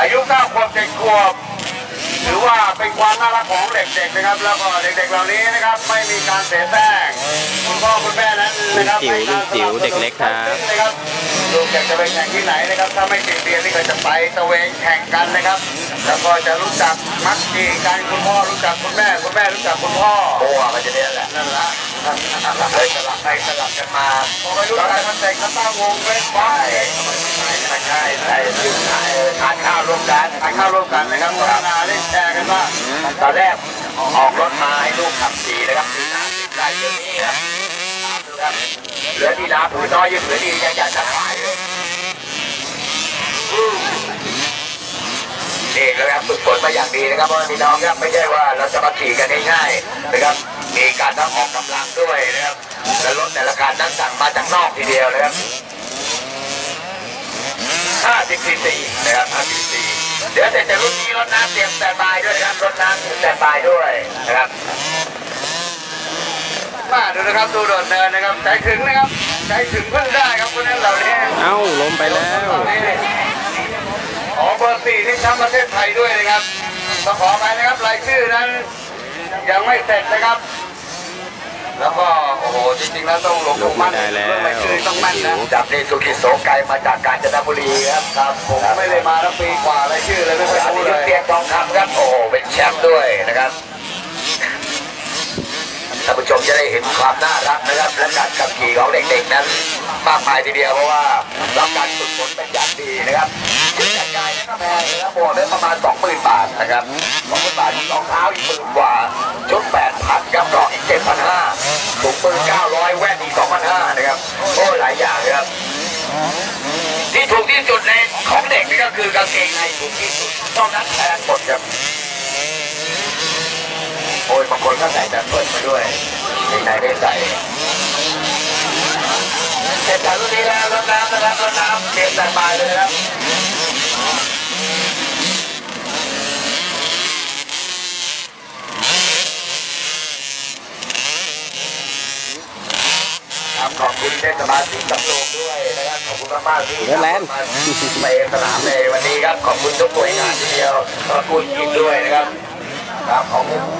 อายุเก้าขวบเจ็ดขวบถือว่าเป็นความน่ารักของเด็กๆนะครับ แล้วก็เด็กๆเหล่านี้นะครับ ไม่มีการเสียแป้งคุณพ่อคุณแม่นั้นนะครับจิ๋วลูกจิ๋วเด็กเล็กครับนะครับลูกอยากจะไปแข่งที่ไหนนะครับ ถ้าไม่ติดเรียนนี่ก็จะไปตะเวนแข่งกันนะครับ แล้วก็จะรู้จักมักจีกันคุณพ่อรู้จักคุณแม่คุณแม่รู้จักคุณพ่อโอ้มันจะเนี่ยแหละนั่นละเลยสลับไปสลับกันมาพอไปรู้จักกันแต่งกันตั้งวงเป็นบ้าใช่ใช่ กันทานข้าวร่วมกันนะครับพัฒนาเล่นแชร์กันว่าตอนแรกออกรถมาให้ลูกขับขี่นะครับสีน้ำสีใจเดี๋ยวนี้ครับเหลือที่น้ำผู้น้อยยังเหลือดียังอยากจะขายเลยนี่นะครับฝึกฝนมาอย่างดีนะครับพ่อพี่น้องครับไม่ใช่ว่าเราจะมาขี่กันง่ายๆนะครับ มีการต้องออกกำลังด้วยนะครับและรถแต่ละคันนั้นสั่งมาจากนอกทีเดียวนะครับ50ซีซีนะครับ50ซีซี เดี๋ยวเสร็จจากรุ่นนี้รถน้ำเตรียมสแตนบายด้วยนะครับรถน้ำสแตนบายด้วยนะครับมาดูนะครับดูโดดเนินนะครับใจถึงนะครับใจถึงเพิ่งได้ครับคนนั้นเหล่านี้เอ้าล้มไปแล้วขอเบอร์สี่ที่แชมป์ประเทศไทยด้วยนะครับต้องขอไปนะครับรายชื่อนั้น ยังไม่เสร็จนะครับ แล้วก็โอ้โหจริงๆแล้วต้องลงลงมั่นได้แล้วเรื่องรายชื่อต้องมั่นนะจับนี่สุกิโสไกมาจากกาญจน บุรีครับครับผมไม่ได้มาตั้งปีกว่ารายชื่อเลยไม่เคยอันรู้เลยเตียงทองคำครับโอ้โหเป็นแชมป์ด้วยนะครับท่านผู้ชมจะได้เห็นความน่ารักนะครับและการขับขี่ของเด็กๆนั้นมากมายทีเดียวเพราะว่ารับการฝึกฝนเป็นอย่างดีนะครับแต่กายก็แพงนะครับบอกเลยประมาณ20,000บาทนะครับ20,000บาทรองเท้าอีกหมื่นกว่าชุด8,000ครับกรอกอีก7,500ถุงมือ900แว่นอีก2,500นะครับโอ้หลายอย่างนะครับ ที่ถูกที่สุดในของเด็กนี่ก็คือกางเกงในถูกที่สุดนองนั้นแพงหมดครับโอ้ยบางคนก็ใส่แต่เปิ้ลมาด้วยเกงในไม่ใส่เสร็จจากรุ่นนี้แล้วรถน้ำนะครับรถน้ำเตรียมสบายเลยนะครับครับ ขอบคุณเทศบาลสีสำโรงด้วยนะครับขอบคุณมากๆที่เดี๋ยวแลนด์ มาเตะสนามในวันนี้ครับขอบคุณทุกหน่วยงานทีเดียวขอบคุณอีกด้วยนะครับครับขอบคุณ